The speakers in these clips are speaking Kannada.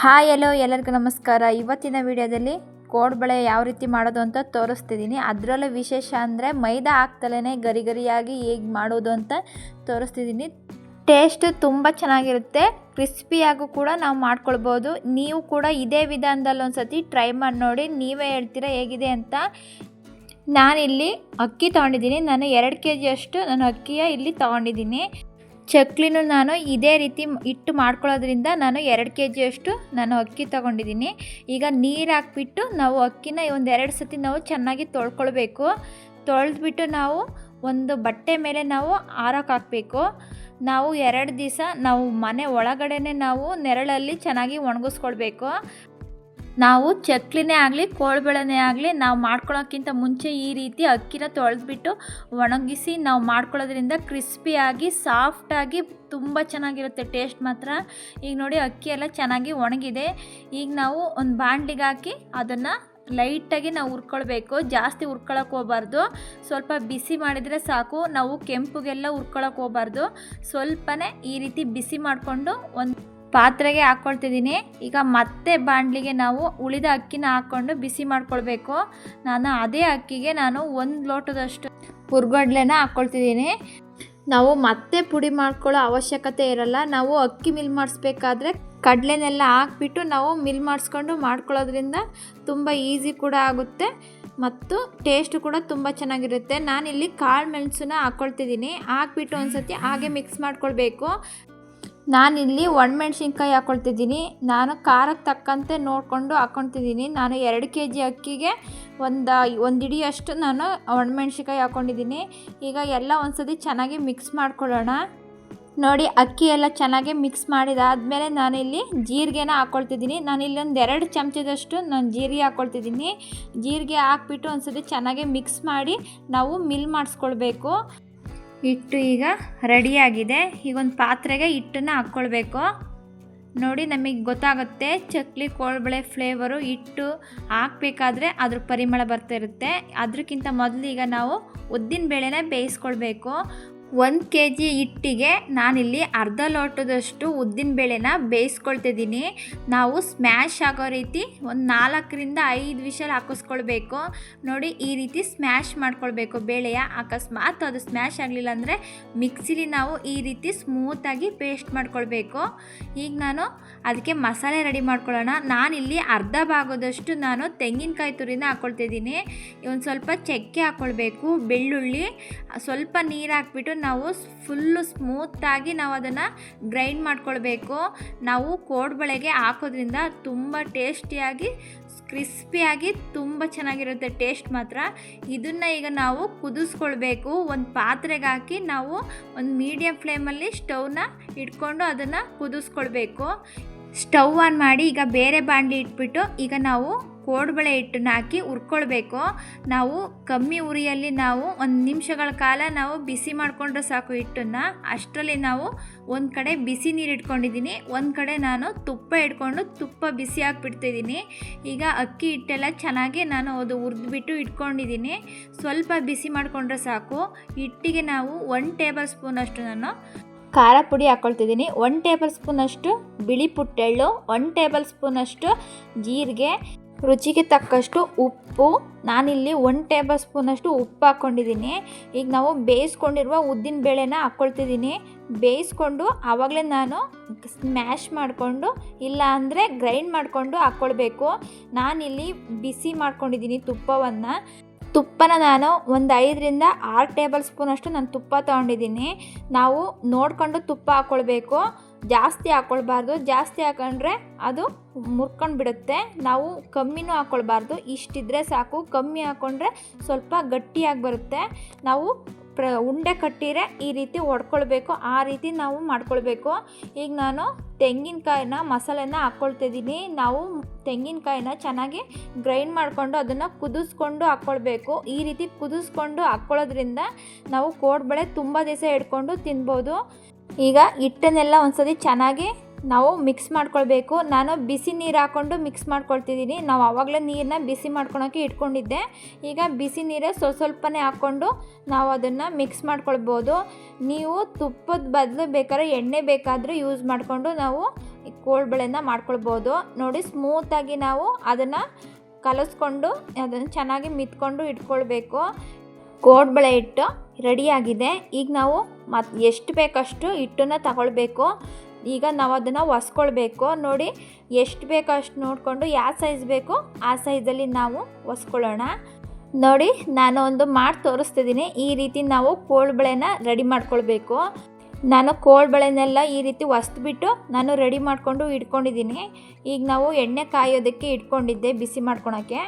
ಹಾಯ್ ಎಲ್ಲೋ ಎಲ್ಲರಿಗೂ ನಮಸ್ಕಾರ. ಇವತ್ತಿನ ವಿಡಿಯೋದಲ್ಲಿ ಕೋಡ್ಬಳೆ ಯಾವ ರೀತಿ ಮಾಡೋದು ಅಂತ ತೋರಿಸ್ತಿದ್ದೀನಿ. ಅದರಲ್ಲೂ ವಿಶೇಷ ಅಂದರೆ ಮೈದಾ ಹಾಕ್ತಲೇ ಗರಿ ಗರಿಯಾಗಿ ಹೇಗೆ ಮಾಡೋದು ಅಂತ ತೋರಿಸ್ತಿದ್ದೀನಿ. ಟೇಸ್ಟ್ ತುಂಬ ಚೆನ್ನಾಗಿರುತ್ತೆ. ಕ್ರಿಸ್ಪಿಯಾಗೂ ಕೂಡ ನಾವು ಮಾಡ್ಕೊಳ್ಬೋದು. ನೀವು ಕೂಡ ಇದೇ ವಿಧಾನದಲ್ಲಿ ಒಂದು ಸತಿ ಟ್ರೈ ಮಾಡಿ ನೋಡಿ. ನೀವೇ ಹೇಳ್ತೀರಾ ಹೇಗಿದೆ ಅಂತ ನಾನಿಲ್ಲಿ ಅಕ್ಕಿ ತೊಗೊಂಡಿದ್ದೀನಿ. ನಾನು ಎರಡು ಕೆ ಜಿಯಷ್ಟು ನಾನು ಅಕ್ಕಿಯ ಇಲ್ಲಿ ತೊಗೊಂಡಿದ್ದೀನಿ. ಚಕ್ಲಿನೂ ನಾನು ಇದೇ ರೀತಿ ಇಟ್ಟು ಮಾಡ್ಕೊಳ್ಳೋದ್ರಿಂದ ನಾನು ಎರಡು ಕೆ ಜಿಯಷ್ಟು ನಾನು ಅಕ್ಕಿ ತೊಗೊಂಡಿದ್ದೀನಿ. ಈಗ ನೀರು ಹಾಕ್ಬಿಟ್ಟು ನಾವು ಅಕ್ಕಿನ ಒಂದು ಎರಡು ಸತಿ ನಾವು ಚೆನ್ನಾಗಿ ತೊಳ್ಕೊಳ್ಬೇಕು. ತೊಳೆದ್ಬಿಟ್ಟು ನಾವು ಒಂದು ಬಟ್ಟೆ ಮೇಲೆ ನಾವು ಆರೋಕೆ ಹಾಕಬೇಕು. ನಾವು ಎರಡು ದಿವಸ ನಾವು ಮನೆ ಒಳಗಡೆನೆ ನಾವು ನೆರಳಲ್ಲಿ ಚೆನ್ನಾಗಿ ಒಣಗಿಸ್ಕೊಳ್ಬೇಕು. ನಾವು ಚಕ್ಲಿನೇ ಆಗಲಿ, ಕೋಳ್ಬೇಳೆನೇ ಆಗಲಿ, ನಾವು ಮಾಡ್ಕೊಳ್ಳೋಕ್ಕಿಂತ ಮುಂಚೆ ಈ ರೀತಿ ಅಕ್ಕಿನ ತೊಳೆದ್ಬಿಟ್ಟು ಒಣಗಿಸಿ ನಾವು ಮಾಡ್ಕೊಳ್ಳೋದ್ರಿಂದ ಕ್ರಿಸ್ಪಿಯಾಗಿ ಸಾಫ್ಟಾಗಿ ತುಂಬ ಚೆನ್ನಾಗಿರುತ್ತೆ ಟೇಸ್ಟ್ ಮಾತ್ರ. ಈಗ ನೋಡಿ ಅಕ್ಕಿ ಎಲ್ಲ ಚೆನ್ನಾಗಿ ಒಣಗಿದೆ. ಈಗ ನಾವು ಒಂದು ಬಾಂಡ್ಲಿಗೆ ಹಾಕಿ ಅದನ್ನು ಲೈಟಾಗಿ ನಾವು ಹುರ್ಕೊಳ್ಬೇಕು. ಜಾಸ್ತಿ ಹುರ್ಕೊಳಕ್ಕೆ ಹೋಗ್ಬಾರ್ದು. ಸ್ವಲ್ಪ ಬಿಸಿ ಮಾಡಿದರೆ ಸಾಕು. ನಾವು ಕೆಂಪುಗೆಲ್ಲ ಹುರ್ಕೊಳಕ್ಕೆ ಹೋಗ್ಬಾರ್ದು. ಸ್ವಲ್ಪನೇ ಈ ರೀತಿ ಬಿಸಿ ಮಾಡಿಕೊಂಡು ಒಂದು ಪಾತ್ರೆಗೆ ಹಾಕ್ಕೊಳ್ತಿದ್ದೀನಿ ಈಗ ಮತ್ತೆ ಬಾಣಲಿಗೆ ನಾವು ಉಳಿದ ಅಕ್ಕಿನ ಹಾಕ್ಕೊಂಡು ಬಿಸಿ ಮಾಡ್ಕೊಳ್ಬೇಕು. ನಾನು ಅದೇ ಅಕ್ಕಿಗೆ ನಾನು ಒಂದು ಲೋಟದಷ್ಟು ಹುರ್ಗಡ್ಲೆನ ಹಾಕ್ಕೊಳ್ತಿದ್ದೀನಿ ನಾವು ಮತ್ತೆ ಪುಡಿ ಮಾಡ್ಕೊಳ್ಳೋ ಅವಶ್ಯಕತೆ ಇರಲ್ಲ. ನಾವು ಅಕ್ಕಿ ಮಿಲ್ ಮಾಡಿಸ್ಬೇಕಾದ್ರೆ ಕಡಲೆನೆಲ್ಲ ಹಾಕ್ಬಿಟ್ಟು ನಾವು ಮಿಲ್ ಮಾಡಿಸ್ಕೊಂಡು ಮಾಡ್ಕೊಳ್ಳೋದ್ರಿಂದ ತುಂಬ ಈಸಿ ಕೂಡ ಆಗುತ್ತೆ ಮತ್ತು ಟೇಸ್ಟ್ ಕೂಡ ತುಂಬ ಚೆನ್ನಾಗಿರುತ್ತೆ. ನಾನಿಲ್ಲಿ ಕಾಳು ಮೆಣಸನ್ನ ಹಾಕ್ಕೊಳ್ತಿದ್ದೀನಿ ಹಾಕ್ಬಿಟ್ಟು ಒಂದು ಸತಿ ಹಾಗೆ ಮಿಕ್ಸ್ ಮಾಡ್ಕೊಳ್ಬೇಕು. ನಾನಿಲ್ಲಿ ಒಣಮೆಣ್ಸಿನ್ಕಾಯಿ ಹಾಕ್ಕೊಳ್ತಿದ್ದೀನಿ ನಾನು ಖಾರಕ್ಕೆ ತಕ್ಕಂತೆ ನೋಡಿಕೊಂಡು ಹಾಕ್ಕೊತಿದ್ದೀನಿ ನಾನು ಎರಡು ಕೆ ಜಿ ಅಕ್ಕಿಗೆ ಒಂದು ಒಂದು ಹಿಡಿಯಷ್ಟು ನಾನು ಒಣಮೆಣ್ಸಿನ್ಕಾಯಿ ಹಾಕ್ಕೊಂಡಿದ್ದೀನಿ ಈಗ ಎಲ್ಲ ಒಂದ್ಸತಿ ಚೆನ್ನಾಗಿ ಮಿಕ್ಸ್ ಮಾಡ್ಕೊಳ್ಳೋಣ. ನೋಡಿ, ಅಕ್ಕಿ ಎಲ್ಲ ಚೆನ್ನಾಗಿ ಮಿಕ್ಸ್ ಮಾಡಿದಾದಮೇಲೆ ನಾನಿಲ್ಲಿ ಜೀರಿಗೆನ ಹಾಕ್ಕೊಳ್ತಿದ್ದೀನಿ ನಾನು ಒಂದು ಎರಡು ಚಮಚದಷ್ಟು ನಾನು ಜೀರಿಗೆ ಹಾಕ್ಕೊಳ್ತಿದ್ದೀನಿ ಜೀರಿಗೆ ಹಾಕ್ಬಿಟ್ಟು ಒಂದ್ಸತಿ ಚೆನ್ನಾಗಿ ಮಿಕ್ಸ್ ಮಾಡಿ ನಾವು ಮಿಲ್ ಮಾಡಿಸ್ಕೊಳ್ಬೇಕು. ಹಿಟ್ಟು ಈಗ ರೆಡಿಯಾಗಿದೆ ಈಗ ಒಂದು ಪಾತ್ರೆಗೆ ಹಿಟ್ಟನ್ನು ಹಾಕ್ಕೊಳ್ಬೇಕು ನೋಡಿ ನಮಗೆ ಗೊತ್ತಾಗುತ್ತೆ ಚಕ್ಲಿ, ಕೋಳ್ಬಳೆ ಫ್ಲೇವರು ಹಿಟ್ಟು ಹಾಕಬೇಕಾದ್ರೆ ಅದ್ರ ಪರಿಮಳ ಬರ್ತಾ ಇರುತ್ತೆ ಅದಕ್ಕಿಂತ ಮೊದಲು ಈಗ ನಾವು ಉದ್ದಿನ ಬೇಳೆನ ಬೇಯಿಸ್ಕೊಳ್ಬೇಕು. ಒಂದು ಕೆ ಜಿ ಹಿಟ್ಟಿಗೆ ನಾನಿಲ್ಲಿ ಅರ್ಧ ಲೋಟದಷ್ಟು ಉದ್ದಿನ ಬೇಳೆನ ಬೇಯಿಸ್ಕೊಳ್ತಿದ್ದೀನಿ. ನಾವು ಸ್ಮ್ಯಾಶ್ ಆಗೋ ರೀತಿ ಒಂದು ನಾಲ್ಕರಿಂದ ಐದು ವಿಷಲ್ ಹಾಕಿಸ್ಕೊಳ್ಬೇಕು. ನೋಡಿ, ಈ ರೀತಿ ಸ್ಮ್ಯಾಶ್ ಮಾಡ್ಕೊಳ್ಬೇಕು ಬೇಳೆಯ. ಅಕಸ್ಮಾತ್ ಅದು ಸ್ಮ್ಯಾಶ್ ಆಗಲಿಲ್ಲ ಅಂದರೆ ಮಿಕ್ಸಿಲಿ ನಾವು ಈ ರೀತಿ ಸ್ಮೂತಾಗಿ ಪೇಸ್ಟ್ ಮಾಡ್ಕೊಳ್ಬೇಕು. ಈಗ ನಾನು ಅದಕ್ಕೆ ಮಸಾಲೆ ರೆಡಿ ಮಾಡ್ಕೊಳ್ಳೋಣ. ನಾನಿಲ್ಲಿ ಅರ್ಧ ಭಾಗದಷ್ಟು ನಾನು ತೆಂಗಿನಕಾಯಿ ತುರಿನ ಹಾಕ್ಕೊಳ್ತಿದ್ದೀನಿ ಒಂದು ಸ್ವಲ್ಪ ಚಕ್ಕೆ ಹಾಕ್ಕೊಳ್ಬೇಕು ಬೆಳ್ಳುಳ್ಳಿ, ಸ್ವಲ್ಪ ನೀರು ಹಾಕ್ಬಿಟ್ಟು ನಾವು ಫುಲ್ಲು ಸ್ಮೂತಾಗಿ ನಾವು ಅದನ್ನು ಗ್ರೈಂಡ್ ಮಾಡ್ಕೊಳ್ಬೇಕು. ನಾವು ಕೋಡ್ಬಳೆಗೆ ಹಾಕೋದ್ರಿಂದ ತುಂಬ ಟೇಸ್ಟಿಯಾಗಿ, ಕ್ರಿಸ್ಪಿಯಾಗಿ ತುಂಬ ಚೆನ್ನಾಗಿರುತ್ತೆ ಟೇಸ್ಟ್ ಮಾತ್ರ. ಇದನ್ನು ಈಗ ನಾವು ಕುದಿಸ್ಕೊಳ್ಬೇಕು. ಒಂದು ಪಾತ್ರೆಗೆ ಹಾಕಿ ನಾವು ಒಂದು ಮೀಡಿಯಮ್ ಫ್ಲೇಮಲ್ಲಿ ಸ್ಟೌವ್ನ ಇಟ್ಕೊಂಡು ಅದನ್ನು ಕುದಿಸ್ಕೊಳ್ಬೇಕು. ಸ್ಟವ್ ಆನ್ ಮಾಡಿ ಈಗ ಬೇರೆ ಬಾಂಡಿ ಇಟ್ಬಿಟ್ಟು ಈಗ ನಾವು ಕೋಡ್ಬಳೆ ಹಿಟ್ಟನ್ನ ಹಾಕಿ ಉರ್ಕೊಳ್ಬೇಕು ನಾವು ಕಮ್ಮಿ ಉರಿಯಲ್ಲಿ ನಾವು ಒಂದು ನಿಮಿಷಗಳ ಕಾಲ ನಾವು ಬಿಸಿ ಮಾಡಿಕೊಂಡ್ರೆ ಸಾಕು ಹಿಟ್ಟನ್ನು. ಅಷ್ಟರಲ್ಲಿ ನಾವು ಒಂದು ಕಡೆ ಬಿಸಿ ನೀರು ಇಟ್ಕೊಂಡಿದ್ದೀನಿ. ಒಂದು ಕಡೆ ನಾನು ತುಪ್ಪ ಇಟ್ಕೊಂಡು ತುಪ್ಪ ಬಿಸಿ ಹಾಕ್ಬಿಡ್ತಿದ್ದೀನಿ. ಈಗ ಅಕ್ಕಿ ಹಿಟ್ಟೆಲ್ಲ ಚೆನ್ನಾಗಿ ನಾನು ಅದು ಹುರಿದ್ಬಿಟ್ಟು ಇಟ್ಕೊಂಡಿದ್ದೀನಿ. ಸ್ವಲ್ಪ ಬಿಸಿ ಮಾಡಿಕೊಂಡ್ರೆ ಸಾಕು. ಹಿಟ್ಟಿಗೆ ನಾವು ಒನ್ ಟೇಬಲ್ ಸ್ಪೂನಷ್ಟು ನಾನು ಖಾರ ಪುಡಿ ಹಾಕ್ಕೊಳ್ತಿದ್ದೀನಿ ಒನ್ ಟೇಬಲ್ ಸ್ಪೂನಷ್ಟು ಬಿಳಿ ಪುಟ್ಟೆಳ್ಳು ಒನ್ ಟೇಬಲ್ ಸ್ಪೂನಷ್ಟು ಜೀರಿಗೆ ರುಚಿಗೆ ತಕ್ಕಷ್ಟು ಉಪ್ಪು. ನಾನಿಲ್ಲಿ ಒನ್ ಟೇಬಲ್ ಸ್ಪೂನಷ್ಟು ಉಪ್ಪು ಹಾಕ್ಕೊಂಡಿದ್ದೀನಿ ಈಗ ನಾವು ಬೇಯಿಸ್ಕೊಂಡಿರುವ ಉದ್ದಿನ ಬೇಳೆನ ಹಾಕ್ಕೊಳ್ತಿದ್ದೀನಿ ಬೇಯಿಸ್ಕೊಂಡು ಆವಾಗಲೇ ನಾನು ಸ್ಮ್ಯಾಶ್ ಮಾಡಿಕೊಂಡು, ಇಲ್ಲ ಅಂದರೆ ಗ್ರೈಂಡ್ ಮಾಡಿಕೊಂಡು ಹಾಕ್ಕೊಳ್ಬೇಕು ನಾನಿಲ್ಲಿ ಬಿಸಿ ಮಾಡ್ಕೊಂಡಿದ್ದೀನಿ ತುಪ್ಪವನ್ನು. ತುಪ್ಪನ ನಾನು ಒಂದು ಐದರಿಂದ ಆರು ಟೇಬಲ್ ಸ್ಪೂನಷ್ಟು ನಾನು ತುಪ್ಪ ತೊಗೊಂಡಿದ್ದೀನಿ. ನಾವು ನೋಡಿಕೊಂಡು ತುಪ್ಪ ಹಾಕ್ಕೊಳ್ಬೇಕು ಜಾಸ್ತಿ ಹಾಕ್ಕೊಳ್ಬಾರ್ದು ಜಾಸ್ತಿ ಹಾಕೊಂಡ್ರೆ ಅದು ಮುರ್ಕೊಂಡು ಬಿಡುತ್ತೆ. ನಾವು ಕಮ್ಮಿನೂ ಹಾಕ್ಕೊಳ್ಬಾರ್ದು ಇಷ್ಟಿದ್ರೆ ಸಾಕು. ಕಮ್ಮಿ ಹಾಕ್ಕೊಂಡ್ರೆ ಸ್ವಲ್ಪ ಗಟ್ಟಿಯಾಗಿ ಬರುತ್ತೆ. ನಾವು ಪ್ರ, ಉಂಡೆ ಕಟ್ಟಿರೆ ಈ ರೀತಿ ಒಡ್ಕೊಳ್ಬೇಕು. ಆ ರೀತಿ ನಾವು ಮಾಡ್ಕೊಳ್ಬೇಕು. ಈಗ ನಾನು ತೆಂಗಿನಕಾಯಿನ, ಮಸಾಲೆನ ಹಾಕ್ಕೊಳ್ತಿದ್ದೀನಿ ನಾವು ತೆಂಗಿನಕಾಯಿನ ಚೆನ್ನಾಗಿ ಗ್ರೈಂಡ್ ಮಾಡಿಕೊಂಡು ಅದನ್ನು ಕುದಿಸ್ಕೊಂಡು ಹಾಕ್ಕೊಳ್ಬೇಕು ಈ ರೀತಿ ಕುದಿಸ್ಕೊಂಡು ಹಾಕ್ಕೊಳ್ಳೋದ್ರಿಂದ ನಾವು ಕೋಡ್ಬಳೆ ತುಂಬ ದಿವಸ ಇಟ್ಕೊಂಡು ತಿನ್ಬೋದು. ಈಗ ಹಿಟ್ಟನ್ನೆಲ್ಲ ಒಂದ್ಸತಿ ಚೆನ್ನಾಗಿ ನಾವು ಮಿಕ್ಸ್ ಮಾಡ್ಕೊಳ್ಬೇಕು. ನಾನು ಬಿಸಿ ನೀರು ಹಾಕ್ಕೊಂಡು ಮಿಕ್ಸ್ ಮಾಡ್ಕೊಳ್ತಿದ್ದೀನಿ. ನಾವು ಆವಾಗಲೇ ನೀರನ್ನ ಬಿಸಿ ಮಾಡ್ಕೊಳೋಕೆ ಇಟ್ಕೊಂಡಿದ್ದೆ. ಈಗ ಬಿಸಿ ನೀರೇ ಸ್ವಲ್ಪ ಸ್ವಲ್ಪನೇ ಹಾಕ್ಕೊಂಡು ನಾವು ಅದನ್ನು ಮಿಕ್ಸ್ ಮಾಡ್ಕೊಳ್ಬೋದು. ನೀವು ತುಪ್ಪದ ಬದಲು ಬೇಕಾದ್ರೆ ಎಣ್ಣೆ ಬೇಕಾದರೂ ಯೂಸ್ ಮಾಡಿಕೊಂಡು ನಾವು ಕೋಳ್ಬಳೆನ ಮಾಡ್ಕೊಳ್ಬೋದು. ನೋಡಿ ಸ್ಮೂತಾಗಿ ನಾವು ಅದನ್ನು ಕಲಸ್ಕೊಂಡು ಅದನ್ನು ಚೆನ್ನಾಗಿ ಮಿತ್ಕೊಂಡು ಇಟ್ಕೊಳ್ಬೇಕು. ಕೋಡ್ಬಳೆ ಹಿಟ್ಟು ರೆಡಿಯಾಗಿದೆ. ಈಗ ನಾವು ಮತ್ತು ಎಷ್ಟು ಬೇಕಷ್ಟು ಹಿಟ್ಟನ್ನು ತಗೊಳ್ಬೇಕು. ಈಗ ನಾವು ಅದನ್ನು ಒಸ್ಕೊಳ್ಬೇಕು. ನೋಡಿ ಎಷ್ಟು ಬೇಕಷ್ಟು ನೋಡಿಕೊಂಡು ಯಾವ ಸೈಜ್ ಬೇಕು ಆ ಸೈಜಲ್ಲಿ ನಾವು ಒಸ್ಕೊಳ್ಳೋಣ. ನೋಡಿ ನಾನು ಒಂದು ಮಾಡಿ ತೋರಿಸ್ತಿದ್ದೀನಿ ಈ ರೀತಿ ನಾವು ಕೋಳ್ಬಳೆನ ರೆಡಿ ಮಾಡ್ಕೊಳ್ಬೇಕು. ನಾನು ಕೋಳ್ಬಳೆನೆಲ್ಲ ಈ ರೀತಿ ಒಸ್ಬಿಟ್ಟು ನಾನು ರೆಡಿ ಮಾಡಿಕೊಂಡು ಇಟ್ಕೊಂಡಿದ್ದೀನಿ. ಈಗ ನಾವು ಎಣ್ಣೆ ಕಾಯೋದಕ್ಕೆ ಇಟ್ಕೊಂಡಿದ್ದೆ ಬಿಸಿ ಮಾಡ್ಕೊಳಕ್ಕೆ.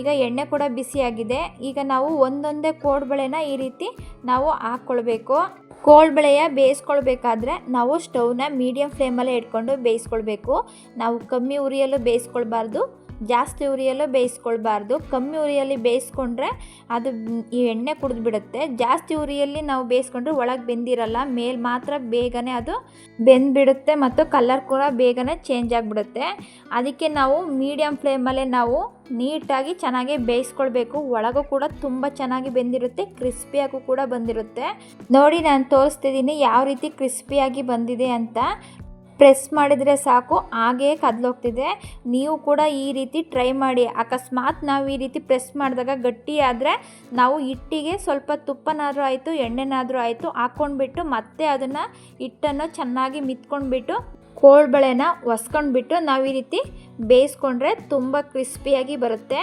ಈಗ ಎಣ್ಣೆ ಕೂಡ ಬಿಸಿಯಾಗಿದೆ. ಈಗ ನಾವು ಒಂದೊಂದೇ ಕೋಳ್ಬಳೆನ ಈ ರೀತಿ ನಾವು ಹಾಕ್ಕೊಳ್ಬೇಕು ಕೋಳ್ಬಳೆಯ ಬೇಯಿಸ್ಕೊಳ್ಬೇಕಾದ್ರೆ ನಾವು ಸ್ಟೌವ್ನ ಮೀಡಿಯಮ್ ಫ್ಲೇಮಲ್ಲೇ ಇಟ್ಕೊಂಡು ಬೇಯಿಸ್ಕೊಳ್ಬೇಕು. ನಾವು ಕಮ್ಮಿ ಉರಿಯಲ್ಲೂ ಬೇಯಿಸ್ಕೊಳ್ಬಾರ್ದು. ಜಾಸ್ತಿ ಉರಿಯಲ್ಲೂ ಬೇಯಿಸ್ಕೊಳ್ಬಾರ್ದು. ಕಮ್ಮಿ ಉರಿಯಲ್ಲಿ ಬೇಯಿಸ್ಕೊಂಡ್ರೆ ಅದು ಈ ಎಣ್ಣೆ ಕುಡಿದು ಬಿಡುತ್ತೆ ಜಾಸ್ತಿ ಉರಿಯಲ್ಲಿ ನಾವು ಬೇಯಿಸ್ಕೊಂಡ್ರೆ ಒಳಗೆ ಬೆಂದಿರಲ್ಲ. ಮೇಲೆ ಮಾತ್ರ ಬೇಗನೆ ಅದು ಬೆಂದ್ಬಿಡುತ್ತೆ ಮತ್ತು ಕಲರ್ ಕೂಡ ಬೇಗನೆ ಚೇಂಜ್ ಆಗಿಬಿಡುತ್ತೆ. ಅದಕ್ಕೆ ನಾವು ಮೀಡಿಯಮ್ ಫ್ಲೇಮಲ್ಲೇ ನಾವು ನೀಟಾಗಿ ಚೆನ್ನಾಗಿ ಬೇಯಿಸ್ಕೊಳ್ಬೇಕು. ಒಳಗೂ ಕೂಡ ತುಂಬ ಚೆನ್ನಾಗಿ ಬೆಂದಿರುತ್ತೆ. ಕ್ರಿಸ್ಪಿಯಾಗೂ ಕೂಡ ಬಂದಿರುತ್ತೆ. ನೋಡಿ ನಾನು ತೋರಿಸ್ತಿದ್ದೀನಿ ಯಾವ ರೀತಿ ಕ್ರಿಸ್ಪಿಯಾಗಿ ಬಂದಿದೆ ಅಂತ. ಪ್ರೆಸ್ ಮಾಡಿದರೆ ಸಾಕು ಹಾಗೇ ಕದಲೋಗ್ತಿದೆ. ನೀವು ಕೂಡ ಈ ರೀತಿ ಟ್ರೈ ಮಾಡಿ. ಅಕಸ್ಮಾತ್ ನಾವು ಈ ರೀತಿ ಪ್ರೆಸ್ ಮಾಡಿದಾಗ ಗಟ್ಟಿ ಆದರೆ ನಾವು ಹಿಟ್ಟಿಗೆ ಸ್ವಲ್ಪ ತುಪ್ಪನಾದರೂ ಆಯಿತು, ಎಣ್ಣೆನಾದರೂ ಆಯಿತು ಹಾಕ್ಕೊಂಡ್ಬಿಟ್ಟು ಮತ್ತೆ ಅದನ್ನು ಹಿಟ್ಟನ್ನು ಚೆನ್ನಾಗಿ ಮಿತ್ಕೊಂಡ್ಬಿಟ್ಟು ಕೋಳ್ಬಳೆನ ಒಸ್ಕೊಂಡ್ಬಿಟ್ಟು ನಾವು ಈ ರೀತಿ ಬೇಯಿಸ್ಕೊಂಡ್ರೆ ತುಂಬ ಕ್ರಿಸ್ಪಿಯಾಗಿ ಬರುತ್ತೆ.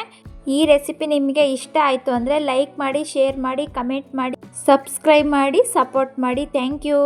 ಈ ರೆಸಿಪಿ ನಿಮಗೆ ಇಷ್ಟ ಆಯಿತು ಅಂದರೆ ಲೈಕ್ ಮಾಡಿ, ಶೇರ್ ಮಾಡಿ, ಕಮೆಂಟ್ ಮಾಡಿ, ಸಬ್ಸ್ಕ್ರೈಬ್ ಮಾಡಿ, ಸಪೋರ್ಟ್ ಮಾಡಿ. Thank you.